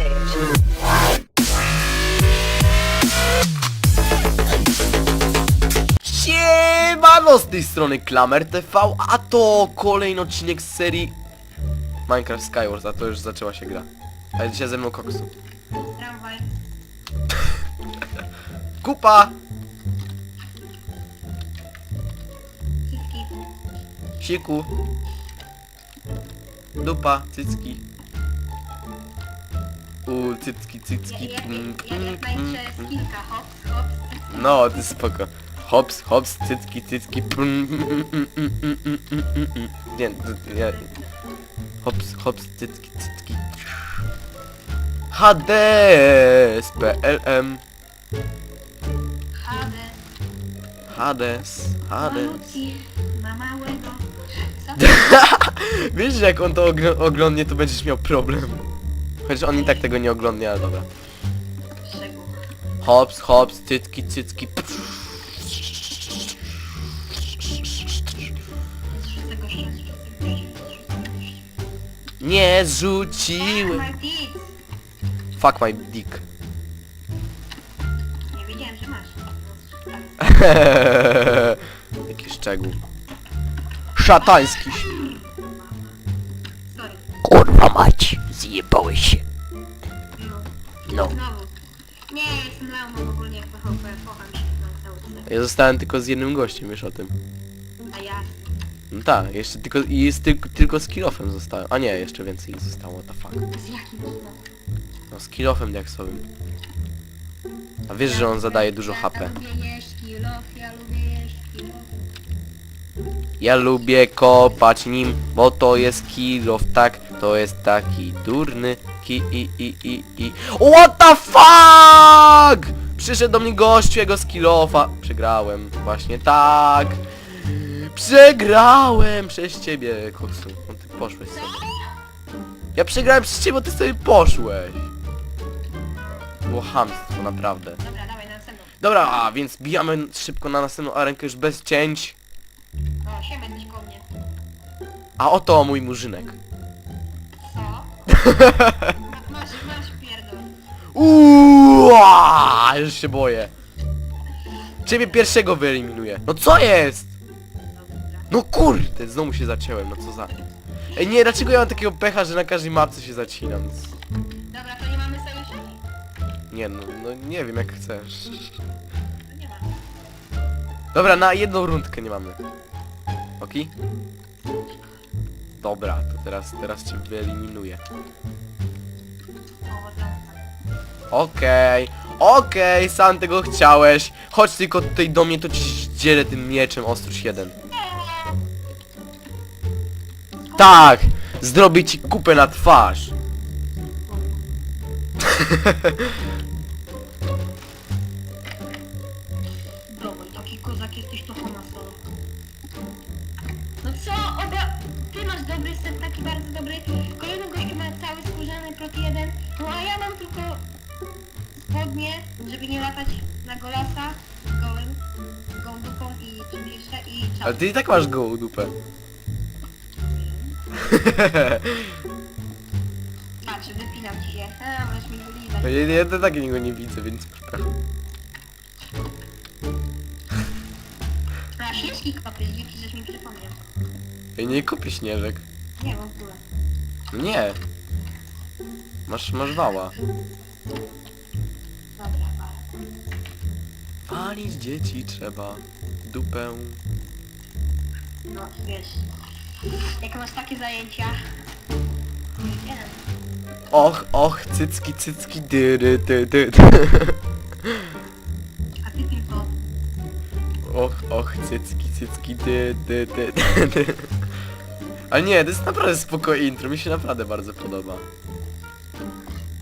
stage. Siemano z tej strony Klamer TV, a to kolejny odcinek z serii Minecraft Skywars, a to już zaczęła się gra. A dzisiaj ze mną koksu. Tramwaj. Kupa! Cycki. Siku. Dupa, cycki. U, cycki, cycki. ja, pum, ja, ja pum, jak pum, najczęściej pum. skillka. Hops, hops, cycki. No, to jest spoko. Hops, hops, cycki, cycki. pum, mm, mm, mm, mm, mm, mm, mm, mm. Nie, to- nie. Hops, hops, cycki, cycki. Hades, PLM. Hades. Hades, Hades. Malutki. Ma małego. Co? Wiesz, że jak on to ogl- oglądnie, to będziesz miał problem. Chociaż on i tak tego nie oglądnie, ale dobra. Hops, hops, go jeszcze. Nie dick. Fuck my dick. Nie wiedziałem, że masz. Jaki szczegół. Szatański. Kurwa mać, zjebałeś się. No. No. Znowu. Nie, jestem laumą ogólnie jak PHP, kocham się na cały cel. Ja zostałem tylko z jednym gościem, wiesz o tym. A ja... No tak, jeszcze tylko, i jest tylko, tylko z kilofem zostałem. A nie, jeszcze więcej ich zostało, what the fuck. Z jakim? No z kilofem diaksowym. A wiesz, że on zadaje dużo HP. Ja lubię jeść kilof, ja lubię jeść kilof. Ja lubię kopać nim, bo to jest kilof, tak? To jest taki durny ki i i i i. What the fuck! Przyszedł do mnie gościu jego z kilofa. Przegrałem, właśnie tak. Przegrałem przez ciebie, koksu. No ty poszłeś sobie. Ja przegrałem przez ciebie, bo ty sobie poszłeś. Było chamstwo, naprawdę. Dobra, dawaj na następną. Dobra, a więc bijamy szybko na następną arenkę już bez cięć. O, siema, jesteś koło mnie. A oto mój murzynek. Co? Ma- masz, masz pierdol. Uuuu, aaa, już się boję. Ciebie pierwszego wyeliminuję. No co jest? Dobra. No kurde, znowu się zaciąłem, no co za... Ej nie, dlaczego ja mam takiego pecha, że na każdej mapce się zacinam? Dobra, to nie mamy sojuszu? Nie no, no nie wiem jak chcesz. Dobra, na jedną rundkę nie mamy. Oki? Dobra, to teraz, teraz cię wyeliminuję. Okej, okej, sam tego chciałeś. Chodź tylko tutaj do mnie, to ci zdzielę tym mieczem Ostrz 1. Tak! Zrobię ci kupę na twarz. set, taki bardzo dobry. Kolejny gościu ma cały skórzany prot 1. No a ja mam tylko spodnie, żeby nie latać na golasa z gołym, z gołą dupą i czym jeszcze i czapkę. Ale ty i tak masz gołą dupę. Patrz, wypinam ci się. A, możesz mi wylizać. Ja, ja to tak niego nie widzę, więc przepraszam. A, śnieżki kopy, dzięki, żeś mi przypomniał. Ja nie kupię śnieżek. Nie, w ogóle. Nie. Masz, masz wała. Dobra, ale. Walić dzieci trzeba. Dupę. No, wiesz. Jak masz takie zajęcia... Wiem. Och, och, cycki, cycki, dy, dy, dy, dy. A ty tylko... Och, och, cycki, cycki, dy, dy, dy, dy, dy. Ale nie, to jest naprawdę spoko intro, mi się naprawdę bardzo podoba.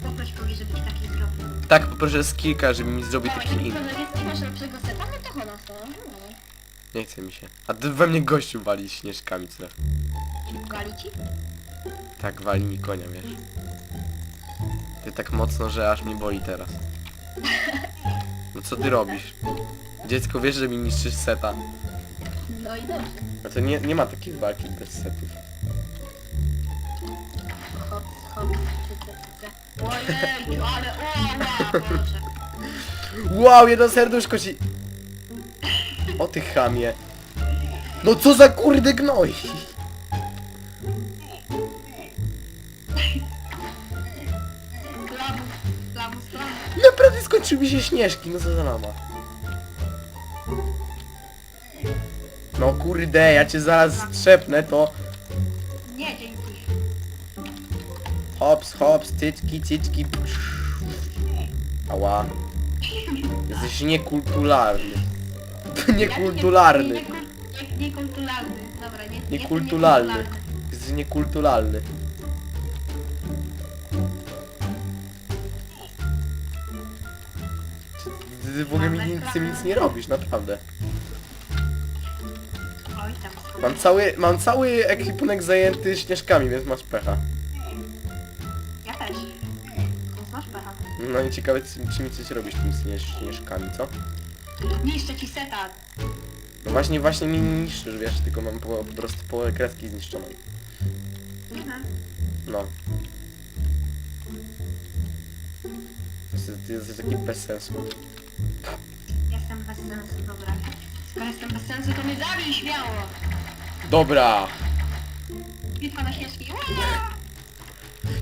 Poproś kogoś, żeby ci taki zrobił. Tak, poproszę z kilka, żeby mi zrobił taki intro. nie masz lepszego seta, no to choda to. Nie chce mi się. A ty we mnie gościu wali śnieżkami, co? Gali ci? Tak, wali mi konia, wiesz. Ty tak mocno, że aż mnie boli teraz. No co ty robisz? Dziecko, wiesz, że mi niszczysz seta. No i dobrze. A to nie, nie ma takiej walki bez setów. Hop, hop, cyce, cyce. Ojej, ale o, wow, proszę. Wow, jedno serduszko ci... O ty chamie. No co za kurde gnoj. Lamus, lamus, lamus. Naprawdę skończyły mi się śnieżki, no co za lama. No kurde, ja cię zaraz strzepnę, to... Nie, dzięki. Hops, hops, cycki, cycki. psz. Ała. Jesteś niekulturalny. Niekulturalny. Nie, nie, niekulturalny. Dobra, nie, jestem Niekulturalny. Jesteś niekulturalny. Ty, ty w ogóle mi nic, ty nic nie robisz, naprawdę. Mam cały, mam cały ekwipunek zajęty śnieżkami, więc masz pecha. Ja też. Więc masz pecha. No i ciekawe, czy, czy mi coś robisz tymi śnież, śnieżkami, co? Niszczę ci seta. No właśnie, właśnie mi nie niszczysz, wiesz, tylko mam po, po prostu połowę kreski zniszczoną. Mhm. No. Ty jesteś taki bez sensu. Jestem bez sensu, dobra. Skoro jestem bez sensu, to mnie zabij śmiało. Dobra! Bitwa na. Ua!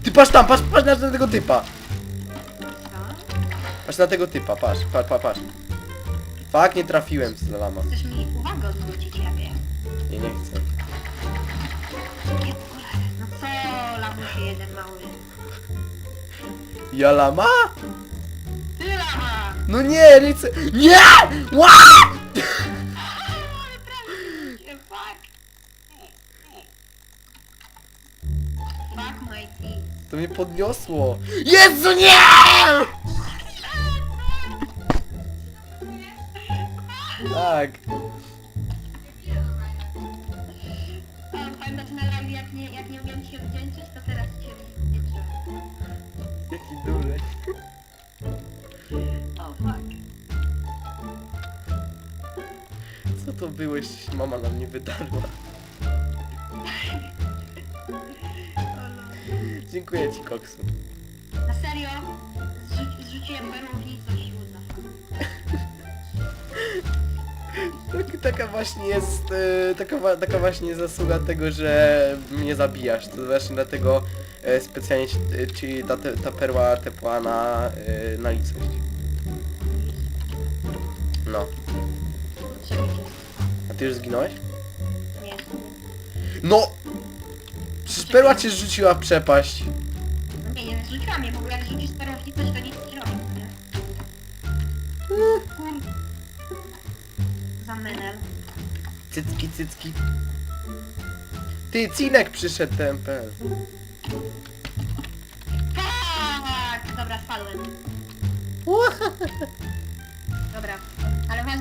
Ty patrz tam, patrz, patrz na tego typa! Patrz na tego typa, patrz, patrz, patrz, patrz. Fak, nie trafiłem z lama. Chcesz mi uwagę odwrócić, ja wiem. Nie, nie chcę. Nie, cholera. No co, lamusie jeden mały. Ja lama? Ty lama! No nie, nie chcę. Nie! Ła! Ale prawie się, fuck. My teeth. To mnie podniosło. Jezu, nie! Tak. Pamiętasz live, jak nie, jak nie umiem się wdzięczyć, to teraz cię wdzięczyłem. Jaki durek. O, fuck. Co to było, jeśli się mama na mnie wydarła? Dziękuję ci, koksu. Na serio? Zrzuci, zrzuciłem perłów i coś uda. Tak, taka właśnie jest, e, taka, wa- taka właśnie jest zasługa tego, że mnie zabijasz. To właśnie dlatego e, specjalnie ci, e, ci ta, te- ta perła tepła na, e, na licość. No. A ty już zginąłeś? Nie. No! Perła cię rzuciła w przepaść. No nie, nie zrzuciłam je, bo jak rzucisz perłów i coś, to nic nie robi, nie? Kur... Za menel. Cycki, cycki. Ty, Cinek przyszedł TMPL. Tak! Dobra, spadłem. Dobra,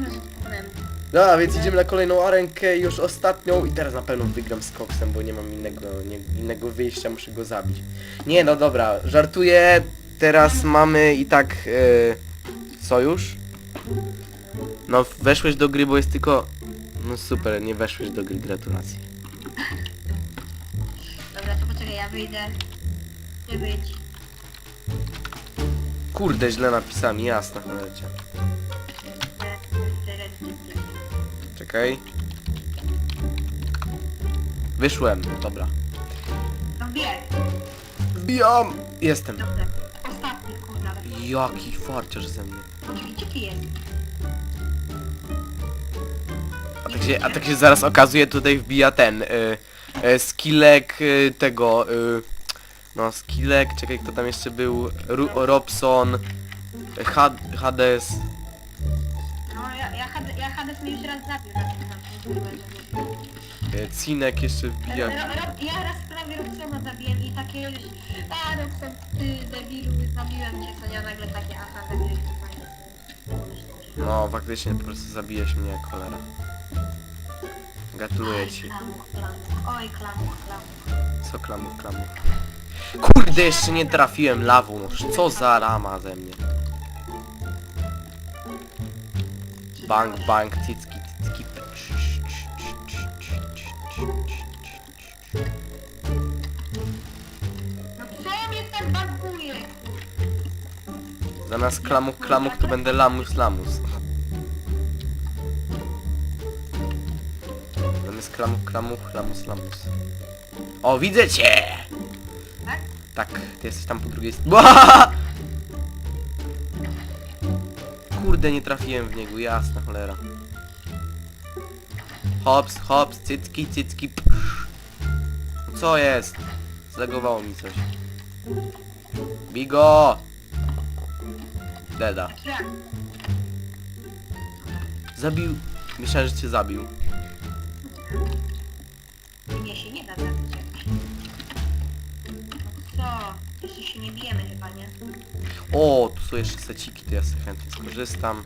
to pokonałem. Dobra, więc idziemy na kolejną arenkę, już ostatnią i teraz na pewno wygram z koksem, bo nie mam innego, nie, innego wyjścia, muszę go zabić. Nie no dobra, żartuję, teraz mamy i tak e, sojusz. No weszłeś do gry, bo jest tylko... No super, nie weszłeś do gry, gratulacje. Dobra, to poczekaj, ja wyjdę. Być. Kurde, źle napisami, jasna cholercia. Czekaj. Wyszłem, dobra. No wie, Wbijam! Jestem. dobrze. Ostatni, kurwa. Jaki farciarz ze mnie. Poczekaj, gdzie ty jest? A tak się, a tak się zaraz okazuje, tutaj wbija ten y, y, skillek y, tego y, no skillek, czekaj kto tam jeszcze był Ru, Robson y, Had, Hades Hades- ja Hades mnie już raz zabił na tym na y, Cinek jeszcze wbija. Ja raz prawie Robsona zabiłem i takie już... A, Robson, ty debilu, zabiłem cię, co nie, nagle takie, aha, mnie, fajnie. No faktycznie po prostu zabijesz mnie cholera. Gratuluję ci. Klamuk, klamuk, oj, klamuk, klamuk. Co klamów, klamów Kurde jeszcze nie trafiłem lawą noż, co za rama ze mnie Bang bang cycki cycki No mnie tak kurwa? Zamiast klamuk klamuk to będę lamus lamus. Zamiast klamuk klamuk lamus lamus. O, widzę cię! Tak? Tak, ty jesteś tam po drugiej stronie. Kurde, nie trafiłem w niego, jasna cholera. Hops, hops, cycki, cycki, psz. Co jest? Zlegowało mi coś. Bigo! Deda. Zabił. Myślałem, że cię zabił. Mnie się nie da zabić nie bijemy chyba, nie? O, tu są jeszcze seciki, to ja sobie chętnie skorzystam.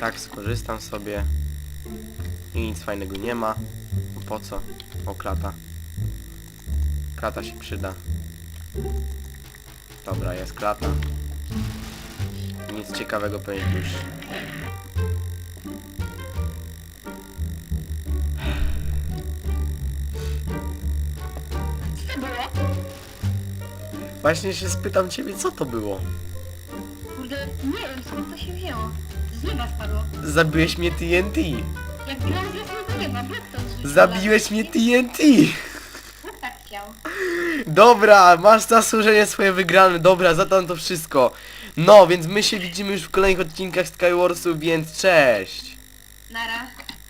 Tak, skorzystam sobie. I nic fajnego nie ma. No Po co? O, klata. Klata się przyda. Dobra, jest klata. Nic ciekawego pewnie już. Właśnie się spytam ciebie, co to było? Kurde, nie wiem skąd to się wzięło. Z nieba spadło. Zabiłeś mnie TNT! Jak byłam z jasnego nieba, Bóg to zrzucił. Zabiłeś mnie TNT! Bóg tak chciał. Dobra, masz zasłużenie swoje wygrane, dobra, za tam to wszystko. No, więc my się widzimy już w kolejnych odcinkach Skywarsów, więc cześć! Nara.